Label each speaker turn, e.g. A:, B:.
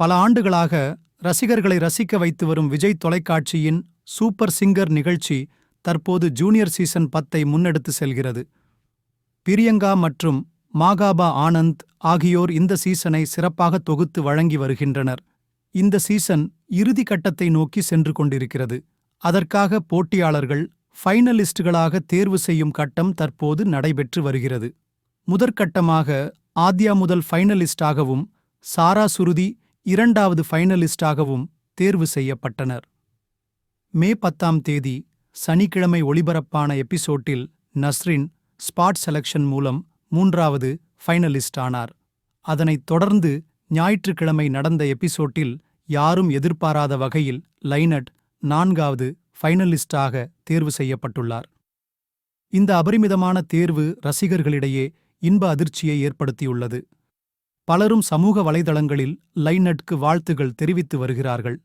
A: பல ஆண்டுகளாக ரசிகர்களை ரசிக்க வைத்து வரும் விஜய் தொலைக்காட்சியின் சூப்பர் சிங்கர் நிகழ்ச்சி தற்போது ஜூனியர் சீசன் பத்தை முன்னெடுத்து செல்கிறது. பிரியங்கா மற்றும் மாகாபா ஆனந்த் ஆகியோர் இந்த சீசனை சிறப்பாக தொகுத்து வழங்கி வருகின்றனர். இந்த சீசன் இறுதி கட்டத்தை நோக்கி சென்று கொண்டிருக்கிறது. அதற்காக போட்டியாளர்கள் ஃபைனலிஸ்டுகளாக தேர்வு செய்யும் கட்டம் தற்போது நடைபெற்று வருகிறது. முதற்கட்டமாக ஆத்யா முதல் ஃபைனலிஸ்டாகவும் சாரா சுருதி இரண்டாவது ஃபைனலிஸ்டாகவும் தேர்வு செய்யப்பட்டனர். மே பத்தாம் தேதி சனிக்கிழமை ஒளிபரப்பான எபிசோட்டில் நஸ்ரின் ஸ்பாட் செலக்ஷன் மூலம் மூன்றாவது ஃபைனலிஸ்ட் ஆனார் அதனைத் தொடர்ந்து ஞாயிற்றுக்கிழமை நடந்த எபிசோட்டில் யாரும் எதிர்பாராத வகையில் லைனட் நான்காவது ஃபைனலிஸ்டாக தேர்வு செய்யப்பட்டுள்ளார். இந்த அபரிமிதமான தேர்வு ரசிகர்களிடையே இன்ப அதிர்ச்சியை ஏற்படுத்தியுள்ளது. பலரும் சமூக வலைதளங்களில் லைனட்க்கு வாழ்த்துகள் தெரிவித்து வருகிறார்கள்.